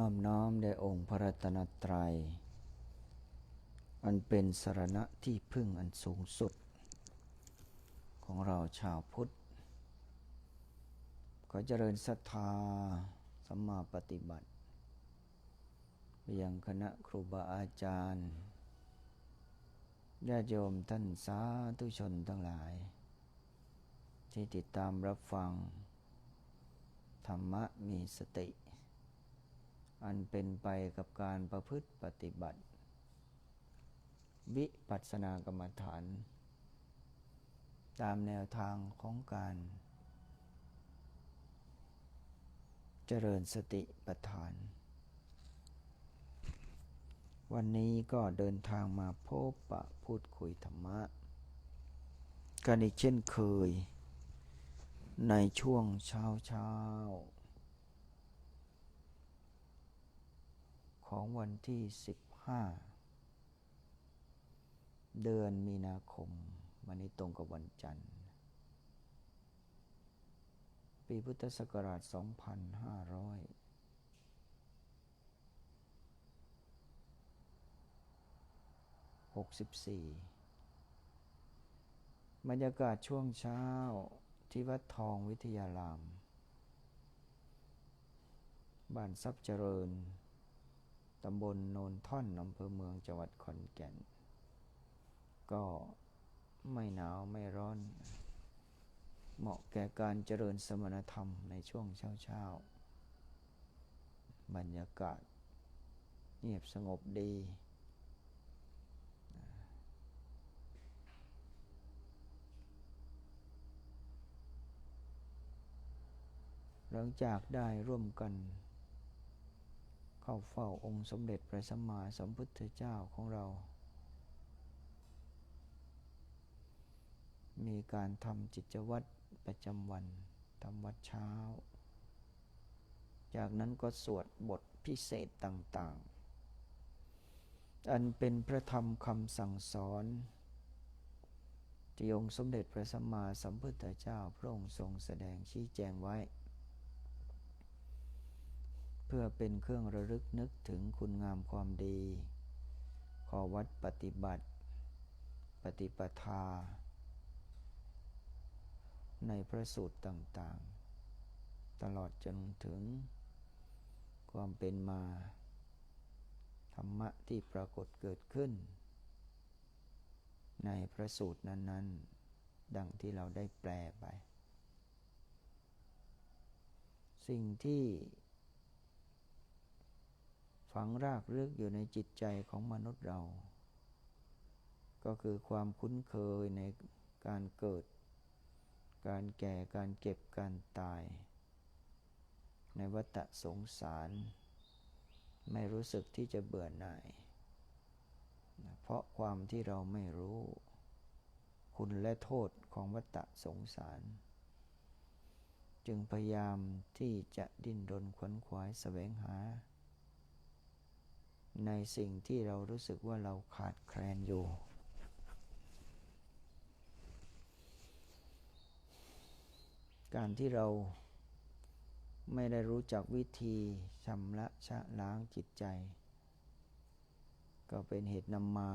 น้อมน้อมแด่องค์พระรัตนตรัย อันเป็นสรณะที่พึ่งอันสูงสุด ของเราชาวพุทธ ขอเจริญศรัทธาสัมมาปฏิบัติไปยังคณะครูบาอาจารย์ญาติโยมท่านสาธุชนทั้งหลาย ที่ติดตามรับฟัง ธรรมะมีสติ อันเป็นไปกับการประพฤติปฏิบัติ วิปัสสนากรรมฐาน ตามแนวทางของการ เจริญสติปัฏฐาน วันนี้ก็เดินทางมาพบปะพูดคุยธรรมะ กันอีกเช่นเคย ในช่วงเช้าเช้า ของวันที่ 15 เดือนมีนาคม วันนี้ตรงกับวันจันทร์ ปีพุทธศักราช 2564 บรรยากาศช่วงเช้าที่วัดทองวิทยาราม บ้านทรัพย์เจริญ ตำบลโนนท่อนอำเภอเมืองจังหวัดขอนแก่น ก็ไม่หนาวไม่ร้อน เหมาะแก่การเจริญสมณธรรมในช่วงเช้าๆ บรรยากาศ เงียบสงบดี หลังจากได้ร่วมกัน เข้าเฝ้าองค์สมเด็จพระสัมมาสัมพุทธเจ้าของเรา มีการทำจิตวัตรประจำวันทำวัดเช้า จากนั้นก็สวดบทพิเศษต่างๆ อันเป็นพระธรรมคำสั่งสอนที่องค์สมเด็จพระสัมมาสัมพุทธเจ้าพระองค์ทรงแสดงชี้แจงไว้ พื่อเป็นเครื่องระลึกนึกถึงคุณงามความดี ขอวัดปฏิบัติ ปฏิปทา ในพระสูตรต่างๆ ตลอดจนถึง ความเป็นมา ธรรมะที่ปรากฏเกิดขึ้น ในพระสูตรนั้น ๆ ดังที่เราได้แปลไป สิ่งที่ ฝังรากลึกอยู่ในจิตใจของมนุษย์เรา ก็คือความคุ้นเคยในการเกิด การแก่ การเก็บ การตาย ในวัฏสงสาร ไม่รู้สึกที่จะเบื่อหน่าย เพราะความที่เราไม่รู้ คุณและโทษของวัฏสงสาร จึงพยายามที่จะดิ้นรนขวนขวายแสวงหา ในสิ่งที่เรารู้สึกว่าเราขาดแคลนอยู่ การที่เราไม่ได้รู้จักวิธีชำระชะล้างจิตใจ ก็เป็นเหตุนำมา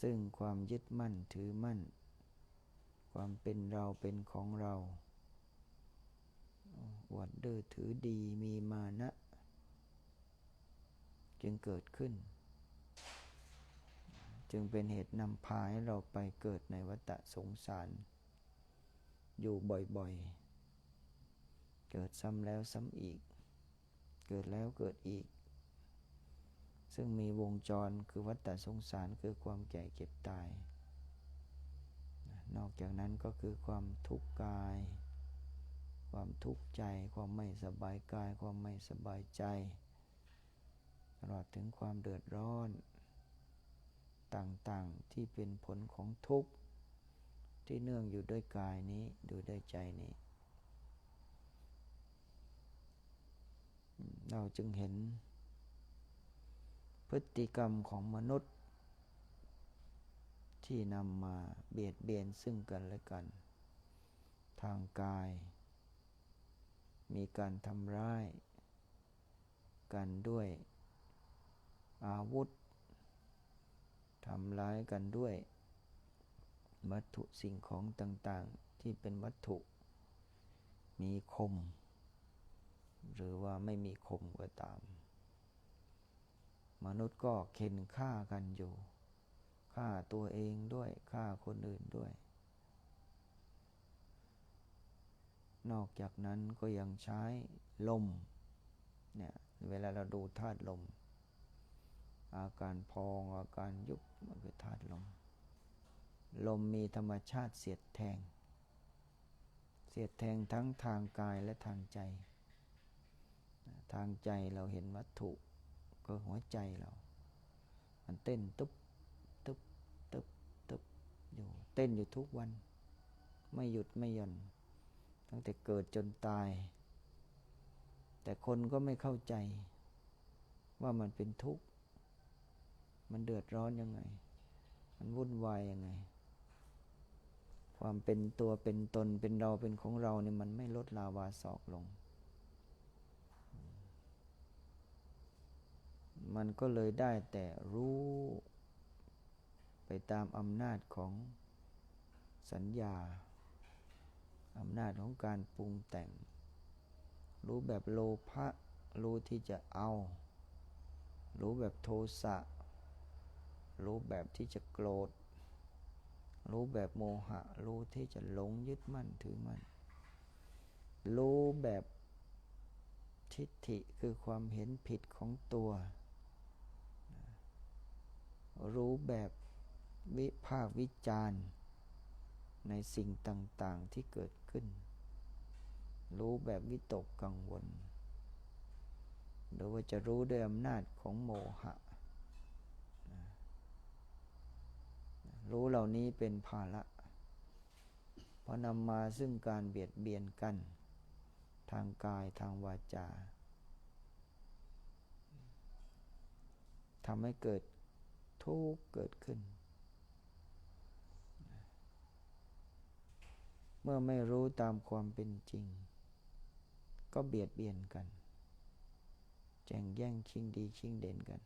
ซึ่งความยึดมั่นถือมั่น ความเป็นเราเป็นของเราอวดดื้อถือดีมีมานะ จึงเกิดขึ้น จึงเป็นเหตุนำพาให้เราไปเกิดในวัฏสงสาร อยู่บ่อยๆ เกิดซ้ำแล้วซ้ำอีก เกิดแล้วเกิดอีก ซึ่งมีวงจรคือวัฏสงสารคือความแก่เก็บตาย นอกจากนั้นก็คือความทุกข์กายความทุกข์ใจ ความไม่สบายกาย ความไม่สบายใจ ตลอดถึงความเดือดร้อน ต่างๆที่เป็นผลของทุกข์ ที่เนื่องอยู่ด้วยกายนี้ดูด้วยใจนี้ เราจึงเห็น พฤติกรรมของมนุษย์ ที่นำมาเบียดเบียนซึ่งกันและกัน ทางกาย มีการทำร้ายกันด้วย อาวุธทำร้ายกันด้วย วัตถุสิ่งของต่างๆที่เป็นวัตถุ มีคม หรือว่าไม่มีคมก็ตาม มนุษย์ก็เข็นฆ่ากันอยู่ฆ่าตัวเองด้วยฆ่าคนอื่นด้วย นอกจากนั้นก็ยังใช้ลมเนี่ยเวลาเราดูธาตุลม อาการพองอาการยุบมันคือธาตุลม ลมมีธรรมชาติเสียดแทง เสียดแทงทั้งทางกายและทางใจ ทางใจเราเห็นวัตถุก็หัวใจเรา มันเต้นตุ๊บตุ๊บตุ๊บตุ๊บอยู่ เต้นอยู่ทุกวัน ไม่หยุดไม่หย่อนตั้งแต่เกิดจนตาย แต่คนก็ไม่เข้าใจว่ามันเป็นทุกข์ มันเดือดร้อนยังไง มันวุ่นวายยังไง ความเป็นตัวเป็นตนเป็นเราเป็นของเราเนี่ยมันไม่ลดลาวาศอกลง มันก็เลยได้แต่รู้ไปตามอำนาจของสัญญาอำนาจของการปรุงแต่ง รู้แบบโลภะรู้ที่จะเอา รู้แบบโทสะ รู้แบบที่จะโกรธ รู้แบบโมหะ รู้ที่จะหลงยึดมั่นถือมั่น รู้แบบทิฏฐิคือความเห็นผิดของตัว รู้แบบวิภาควิจารณ์ในสิ่งต่าง ๆ ที่เกิดขึ้น รู้แบบวิตกกังวล หรือว่าจะรู้ด้วยอำนาจของโมหะ รู้เหล่านี้เป็นภาระเพราะนำมาซึ่งการเบียดเบียนกัน ทางกายทางวาจาทำให้เกิดทุกข์เกิดขึ้น เมื่อไม่รู้ตามความเป็นจริง ก็เบียดเบียนกัน แจ่งแย่งชิงดีชิงเด่นกัน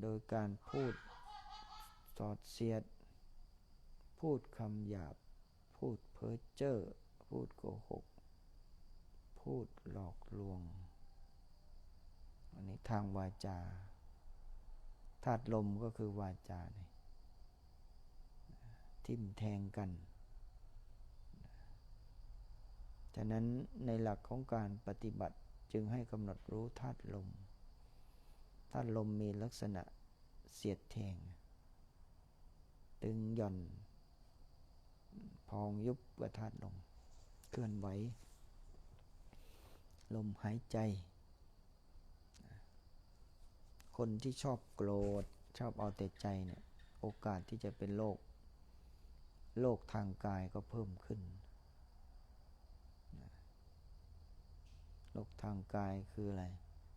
โดยการพูด สอดเสียด พูดคำหยาบ พูดเพ้อเจ้อ พูดโกหก พูดหลอกลวง อันนี้ทางวาจาธาตุลมก็คือวาจาเนี่ยทิมแทงกัน ฉะนั้นในหลักของการปฏิบัติจึงให้กำหนดรู้ธาตุลม ธาตุลมมีลักษณะเสียดแทง ตึงหย่อน พองยุบกระธาตุลมเคลื่อนไหว ลมหายใจ คนที่ชอบโกรธ ชอบเอาแต่ใจเนี่ย โอกาสที่จะเป็นโรค โรคทางกายก็เพิ่มขึ้นโรคทางกายคืออะไร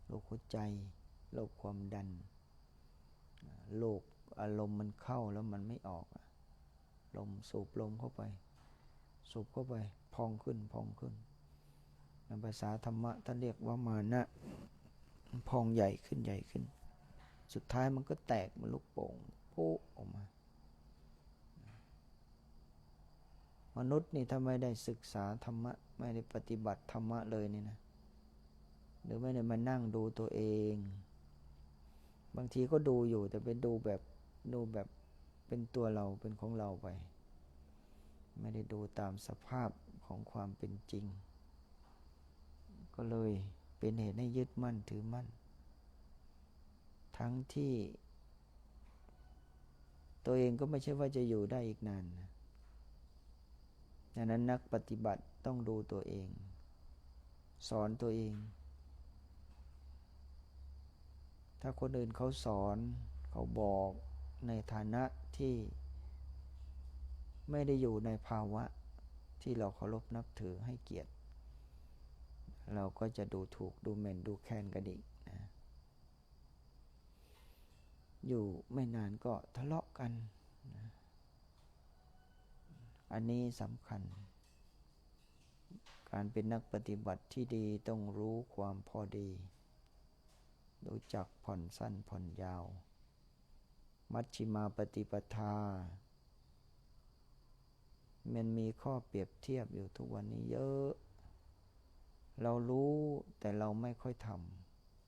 โรคหัวใจ โรคความดัน โรค อารมณ์มันเข้าแล้วมันไม่ออกลมสูบลมเข้าไป สูบเข้าไป พองขึ้นพองขึ้นในภาษาธรรมะท่านเรียกว่ามานะ พองใหญ่ขึ้นใหญ่ขึ้น สุดท้ายมันก็แตกมันลุกโป่งปุ๊ออกมา มนุษย์นี่ถ้าไม่ได้ศึกษาธรรมะ ไม่ได้ปฏิบัติธรรมะเลยนี่นะหรือไม่ได้มานั่งดูตัวเอง บางทีก็ดูอยู่แต่เป็นดูแบบ ดูแบบเป็นตัวเราเป็นของเราไป ไม่ได้ดูตามสภาพของความเป็นจริง ก็เลยเป็นเหตุให้ยึดมั่นถือมั่น ทั้งที่ ตัวเองก็ไม่ใช่ว่าจะอยู่ได้อีกนานนะดังนั้นนักปฏิบัติต้องดูตัวเอง สอนตัวเอง ถ้าคนอื่นเขาสอนเขาบอก ในฐานะที่ไม่ได้อยู่ในภาวะที่เราเคารพนับถือให้เกียรติ เราก็จะดูถูกดูหมิ่นดูแคลนกันอีกนะอยู่ไม่นานก็ทะเลาะกันนะอันนี้สำคัญกการเป็นนักปฏิบัติที่ดีต้องรู้ความพอดี รู้จักผ่อนสั้นผ่อนยาว มัชชิมาปฏิปทา มันมีข้อเปรียบเทียบอยู่ทุกวันนี้เยอะ เรารู้แต่เราไม่ค่อยท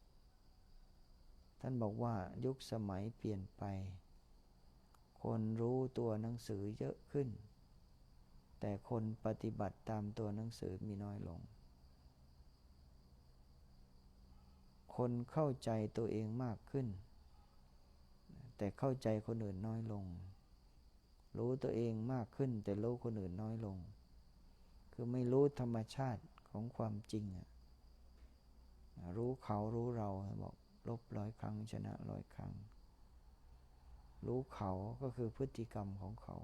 ำ ท่านบอกว่ายุคสมัยเปลี่ยนไป คนรู้ตัวหนังสือเยอะขึ้น แต่คนปฏิบัติตามตัวหนังสือมีน้อยลง คนเข้าใจตัวเองมากขึ้น แต่เข้าใจคนอื่นน้อยลง รู้ตัวเองมากขึ้น แต่รู้คนอื่นน้อยลง คือไม่รู้ธรรมชาติของความจริงอะรู้เขารู้เราบอกลบร้อยครั้งชนะร้อยครั้ง รู้เขาก็คือพฤติกรรมของเขา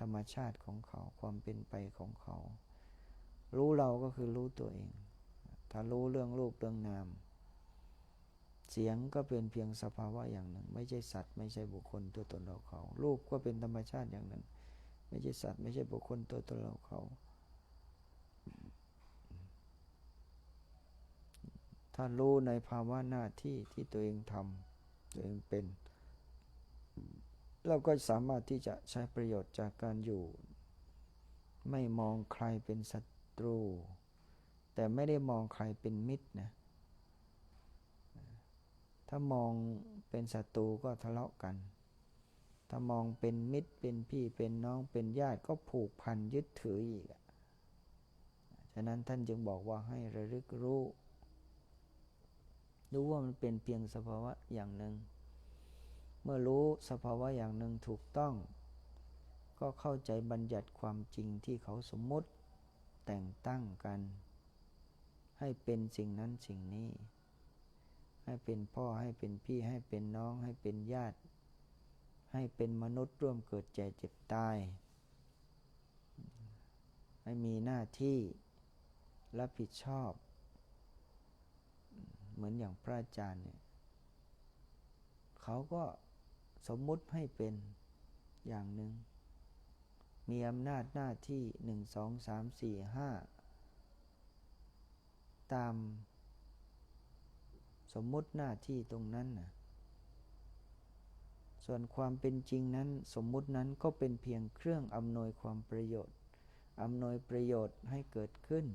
ธรรมชาติของเขาความเป็นไปของเขา รู้เราก็คือรู้ตัวเอง ถ้ารู้เรื่องรูปเรื่องนาม เสียงก็เป็นเพียงสภาวะอย่างหนึ่ง ไม่ใช่สัตว์ ไม่ใช่บุคคลตัวตนเราเขา รูปก็เป็นธรรมชาติอย่างหนึ่ง ไม่ใช่สัตว์ ไม่ใช่บุคคลตัวตนเราเขาถ้ารู้ในภาวะหน้าที่ที่ตัวเองทำตัวเองเป็น เราก็สามารถที่จะใช้ประโยชน์จากการอยู่ ไม่มองใครเป็นศัตรู แต่ไม่ได้มองใครเป็นมิตรนะ ถ้ามองเป็นศัตรูก็ทะเลาะกัน ถ้ามองเป็นมิตรเป็นพี่เป็นน้องเป็นญาติก็ผูกพันยึดถืออีก ฉะนั้นท่านจึงบอกว่าให้ระลึกรู้ รู้ว่ามันเป็นเพียงสภาวะอย่างหนึ่ง เมื่อรู้สภาวะอย่างหนึ่งถูกต้อง ก็เข้าใจบัญญัติความจริงที่เขาสมมติแต่งตั้งกัน ให้เป็นสิ่งนั้นสิ่งนี้ ให้เป็นพ่อให้เป็นพี่ให้เป็นน้องให้เป็นญาติ ให้เป็นมนุษย์ร่วมเกิดแก่เจ็บตาย ให้มีหน้าที่รับผิดชอบ เหมือนอย่างพระอาจารย์เนี่ยเขาก็สมมุติให้เป็นอย่างหนึ่ง มีอำนาจหน้าที่หนึ่งสองสามสี่ห้าตาม สมมุติหน้าที่ตรงนั้นนะส่วนความเป็นจริงนั้นสมมุตินั้นก็เป็นเพียงเครื่องอำนวยความประโยชน์อำนวยประโยชน์ให้เกิดขึ้น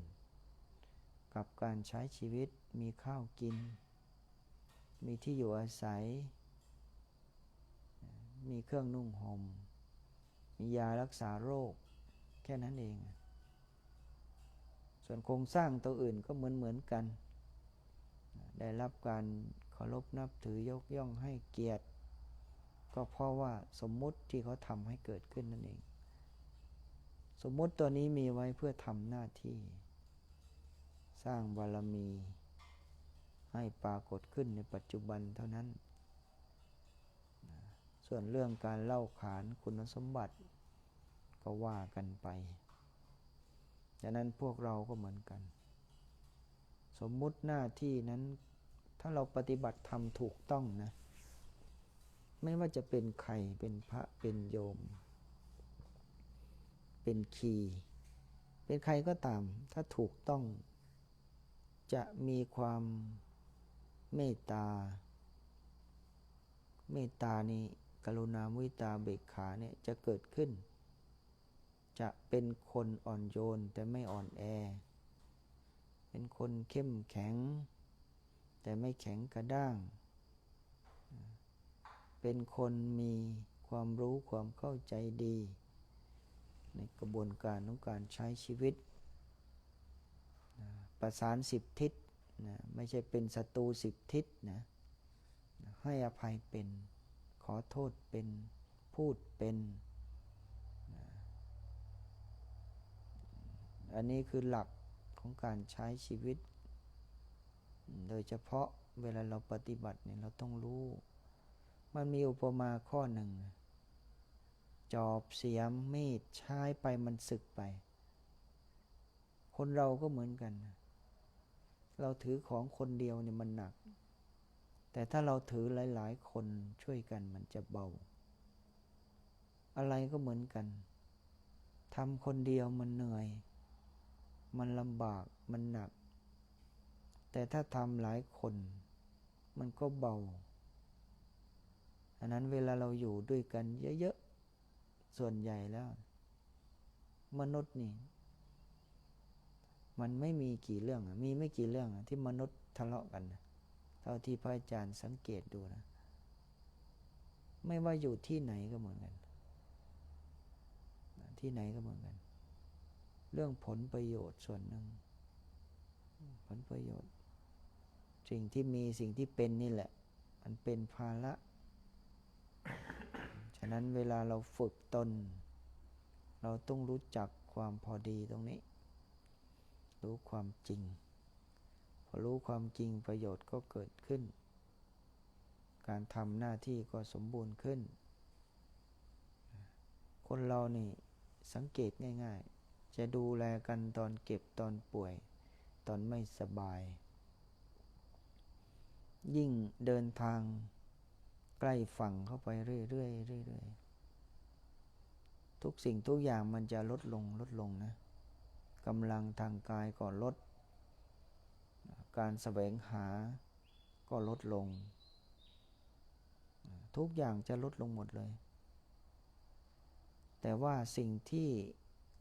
กับการใช้ชีวิตมีข้าวกิน มีที่อยู่อาศัย มีเครื่องนุ่งหม่มมียารักษาโรค แค่นั้นเอง ส่วนโครงสร้างตัวอื่นก็เหมือนเหมือนกัน ได้รับการเคารพนับถือยกย่องให้เกียรติ ก็เพราะว่าสมมุติที่เขาทำให้เกิดขึ้นนั่นเอง สมมุติตัวนี้มีไว้เพื่อทำหน้าที่ สร้างบารมี ให้ปรากฏขึ้นในปัจจุบันเท่านั้น ส่วนเรื่องการเล่าขานคุณสมบัติ ก็ว่ากันไปดังนั้นพวกเราก็เหมือนกัน สมมุติหน้าที่นั้น ถ้าเราปฏิบัติทำถูกต้องนะ ไม่ว่าจะเป็นใครเป็นพระเป็นโยม เป็นคีเป็นใครก็ตาม ถ้าถูกต้อง จะมีความเมตตา เมตตานี้กรุณามุตาเบกขาเนี่ยจะเกิดขึ้น จะเป็นคนอ่อนโยนแต่ไม่อ่อนแอ เป็นคนเข้มแข็ง แต่ไม่แข็งกระด้าง เป็นคนมีความรู้ความเข้าใจดี ในกระบวนการของการใช้ชีวิต ประสานสิบทิศนะไม่ใช่เป็นศัตรูสิบทิศนะให้อภัยเป็นขอโทษเป็นพูดเป็นอันนี้คือหลัก ของการใช้ชีวิต โดยเฉพาะเวลาเราปฏิบัติเนี่ยเราต้องรู้ มันมีอุปมาข้อหนึ่ง จอบเสียมมีดใช้ไปมันสึกไป คนเราก็เหมือนกัน เราถือของคนเดียวเนี่ยมันหนัก แต่ถ้าเราถือหลาย ๆ คนช่วยกันมันจะเบา อะไรก็เหมือนกันทำคนเดียวมันเหนื่อย มันลำบากมันหนัก แต่ถ้าทำหลายคน มันก็เบาอันนั้นเวลาเราอยู่ด้วยกันเยอะๆส่วนใหญ่แล้ว มนุษย์นี่ มันไม่มีกี่เรื่องมีไม่กี่เรื่องที่มนุษย์ทะเลาะกันเท่าที่พระอาจารย์สังเกตดูนะ ไม่ว่าอยู่ที่ไหนก็เหมือนกัน ที่ไหนก็เหมือนกัน เรื่องผลประโยชน์ส่วนหนึ่ง ผลประโยชน์ สิ่งที่มีสิ่งที่เป็นนี่แหละ มันเป็นภาระฉะนั้นเวลาเราฝึกตน เราต้องรู้จักความพอดีตรงนี้ รู้ความจริง พอรู้ความจริงประโยชน์ก็เกิดขึ้น การทำหน้าที่ก็สมบูรณ์ขึ้น คนเรานี่สังเกตง่าย ๆ จะดูแลกันตอนเก็บตอนป่วย ตอนไม่สบาย ยิ่งเดินทางใกล้ฝั่งเข้าไปเรื่อยๆเรื่อยๆทุกสิ่งทุกอย่างมันจะลดลงลดลงนะกำลังทางกายก็ลด การแสวงหาก็ลดลง ทุกอย่างจะลดลงหมดเลย แต่ว่าสิ่งที่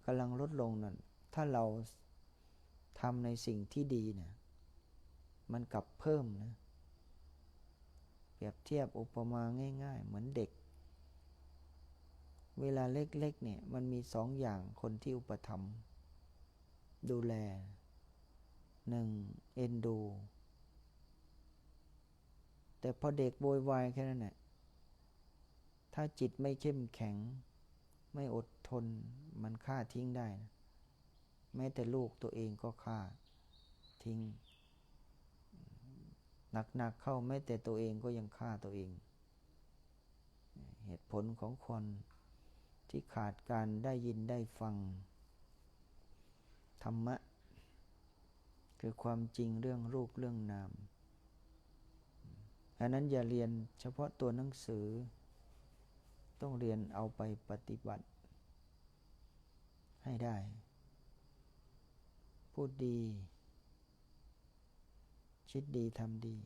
กำลังลดลงนั้นถ้าเราทำในสิ่งที่ดีเนี่ยมันกลับเพิ่มนะ เปรียบเทียบอุปมาง่ายๆ เหมือนเด็ก เวลาเล็กๆเนี่ยมันมีสองอย่างคนที่อุปถัมภ์ดูแลหนึ่งเอ็นดู แต่พอเด็กโวยวายแค่นั้นแหละถ้าจิตไม่เข้มแข็ง ไม่อดทน มันฆ่าทิ้งได้นะแม้แต่ลูกตัวเองก็ฆ่าทิ้งหนักๆเข้าแม้แต่ตัวเองก็ยังฆ่าตัวเอง เหตุผลของคนที่ขาดการได้ยินได้ฟัง ธรรมะ คือความจริงเรื่องรูปเรื่องนามอันนั้นอย่าเรียนเฉพาะตัวหนังสือ ต้องเรียนเอาไปปฏิบัติ ให้ได้ พูดดี คิดดีทำดี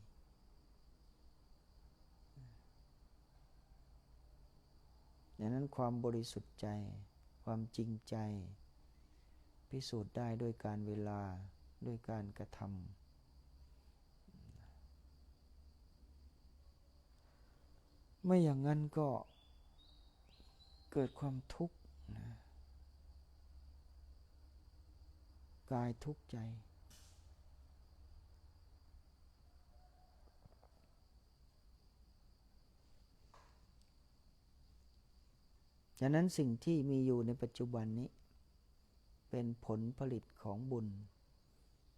ดังนั้นความบริสุทธิ์ใจ ความจริงใจ พิสูจน์ได้ด้วยการเวลาด้วยการกระทำไม่อย่างนั้นก็เกิดความทุกข์นะ กายทุกข์ใจฉะนั้นสิ่งที่มีอยู่ในปัจจุบันนี้ เป็นผลผลิตของบุญ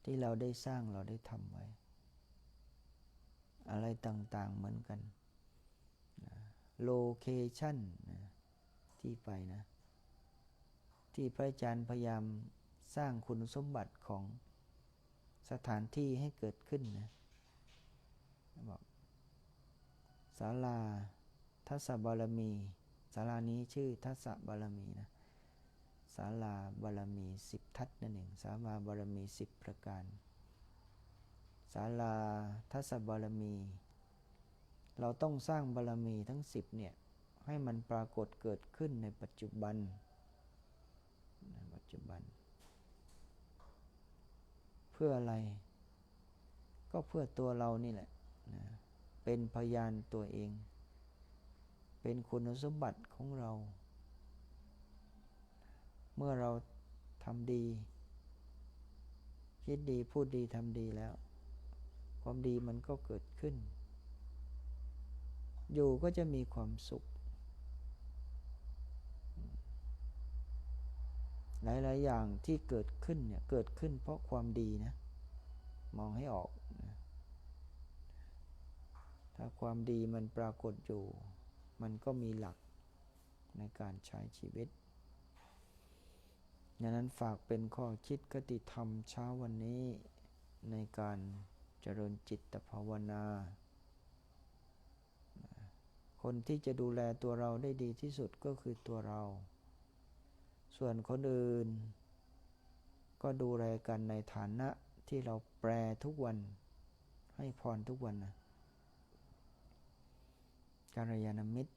ที่เราได้สร้างเราได้ทำไว้ อะไรต่าง ๆ เหมือนกันโลเคชั่นที่ไปนะ ที่พระอาจารย์พยายาม สร้างคุณสมบัติของสถานที่ให้เกิดขึ้นนะบอกศาลาทัศบารมีศาลานี้ชื่อทัศบารมีนะศาลาบารมีสิบทัศนั่นเองศาลาบารมีสิบประการศาลาทัศบารมี เราต้องสร้างบารมีทั้งสิบเนี่ยให้มันปรากฏเกิดขึ้นในปัจจุบันในปัจจุบัน พื่ออะไร ก็เพื่อตัวเรานี่แหละนะเป็นพยานตัวเอง เป็นคุณสมบัติของเรา เมื่อเราทำดี คิดดีพูดดีทำดีแล้ว ความดีมันก็เกิดขึ้น อยู่ก็จะมีความสุข หลาย ๆ อย่างที่เกิดขึ้นเนี่ยเกิดขึ้นเพราะความดีนะมองให้ออกนะถ้าความดีมันปรากฏอยู่ มันก็มีหลักในการใช้ชีวิตดังนั้นฝากเป็นข้อคิดกติธรรมเช้าวันนี้ในการเจริญจิตภาวนา คนที่จะดูแลตัวเราได้ดีที่สุดก็คือตัวเรา ส่วนคนอื่น ก็ดูแลกันในฐานะที่เราแปลทุกวัน ให้พรทุกวันนะการยานมิตร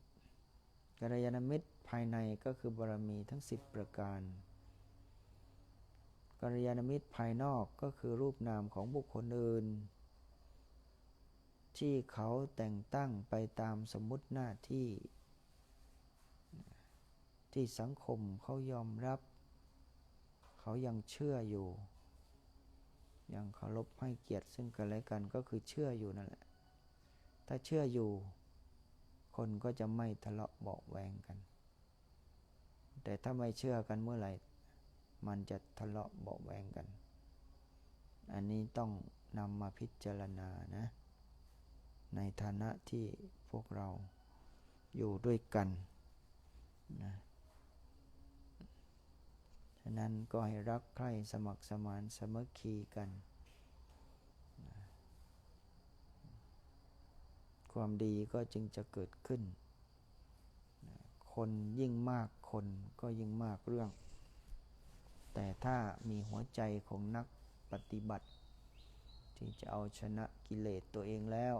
การยานมิตรภายในก็คือบารมีทั้ง 10 ประการกัลยาณมิตรภายนอกก็คือรูปนามของบุคคลอื่น ที่เขาแต่งตั้งไปตามสมมติหน้าที่ ที่สังคมเขายอมรับ เขายังเชื่ออยู่ ยังเคารพให้เกียรติซึ่งกันและกันก็คือเชื่ออยู่นั่นแหละ ถ้าเชื่ออยู่ คนก็จะไม่ทะเลาะเบาแวงกัน แต่ถ้าไม่เชื่อกันเมื่อไหร่ มันจะทะเลาะเบาแวงกัน อันนี้ต้องนำมาพิจารณานะ ในฐานะที่พวกเราอยู่ด้วยกันนะะนั้นก็ให้รักใคร่สมัครสมานสมัคคีกัน ความดีก็จึงจะเกิดขึ้น คนยิ่งมากคนก็ยิ่งมากเรื่อง แต่ถ้ามีหัวใจของนักปฏิบัติ ที่จะเอาชนะกิเลสตัวเองแล้ว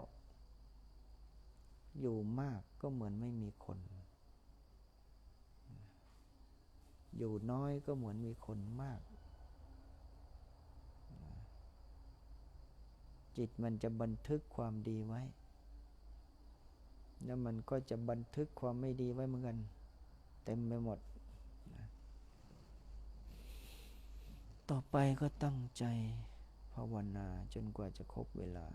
อยู่มากก็เหมือนไม่มีคน อยู่น้อยก็เหมือนมีคนมาก จิตมันจะบันทึกความดีไว้ แล้วมันก็จะบันทึกความไม่ดีไว้เหมือนกัน เต็มไปหมด ต่อไปก็ตั้งใจภาวนาจนกว่าจะครบเวลา